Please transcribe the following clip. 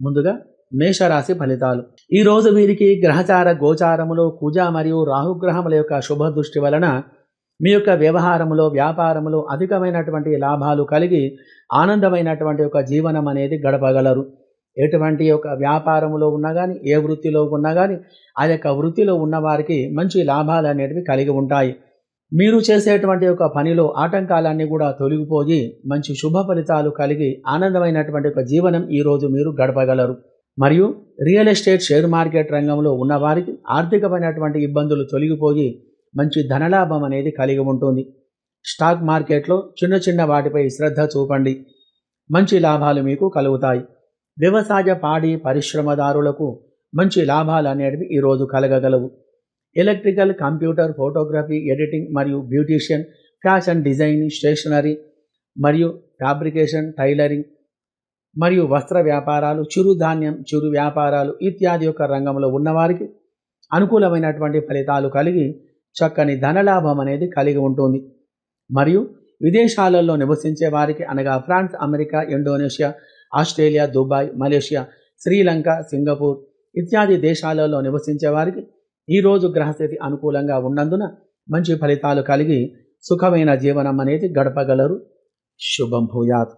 ముందుగా మేషరాశి ఫలితాలు. ఈ రోజు వీరికి గ్రహచార గోచారములో కుజ మరియు రాహుగ్రహముల యొక్క శుభ దృష్టి వలన మీ యొక్క వ్యవహారములో వ్యాపారములో అధికమైనటువంటి లాభాలు కలిగి ఆనందమైనటువంటి ఒక జీవనం అనేది గడపగలరు. ఎటువంటి యొక్క వ్యాపారములో ఉన్నా కానీ ఏ వృత్తిలో ఉన్నా కానీ ఆ యొక్క వృత్తిలో ఉన్నవారికి మంచి లాభాలు అనేటివి కలిగి ఉంటాయి. మీరు చేసేటువంటి ఒక పనిలో ఆటంకాలన్నీ కూడా తొలగిపోయి మంచి శుభ ఫలితాలు కలిగి ఆనందమైనటువంటి ఒక జీవనం ఈరోజు మీరు గడపగలరు. మరియు రియల్ ఎస్టేట్ షేర్ మార్కెట్ రంగంలో ఉన్నవారికి ఆర్థికమైనటువంటి ఇబ్బందులు తొలగిపోయి మంచి ధనలాభం అనేది కలిగి ఉంటుంది. స్టాక్ మార్కెట్లో చిన్న చిన్న వాటిపై శ్రద్ధ చూపండి. మంచి లాభాలు మీకు కలుగుతాయి. వ్యవసాయ పాడి పరిశ్రమదారులకు మంచి లాభాలు అనేటివి ఈరోజు కలగగలవు. ఎలక్ట్రికల్ కంప్యూటర్ ఫోటోగ్రఫీ ఎడిటింగ్ మరియు బ్యూటీషియన్ ఫ్యాషన్ డిజైన్ స్టేషనరీ మరియు ఫ్యాబ్రికేషన్ టైలరింగ్ మరియు వస్త్ర వ్యాపారాలు చిరుధాన్యం చిరు వ్యాపారాలు ఇత్యాది యొక్క రంగంలో ఉన్నవారికి అనుకూలమైనటువంటి ఫలితాలు కలిగి చక్కని ధనలాభం అనేది కలిగి ఉంటుంది. మరియు విదేశాలలో నివసించే వారికి అనగా France America Indonesia Australia Dubai Malaysia Sri Lanka Singapore ఇత్యాది దేశాలలో నివసించే వారికి ఈరోజు గ్రహస్థితి అనుకూలంగా ఉన్నందున మంచి ఫలితాలు కలిగి సుఖమైన జీవనం అనేది గడపగలరు. శుభం భూయాత్.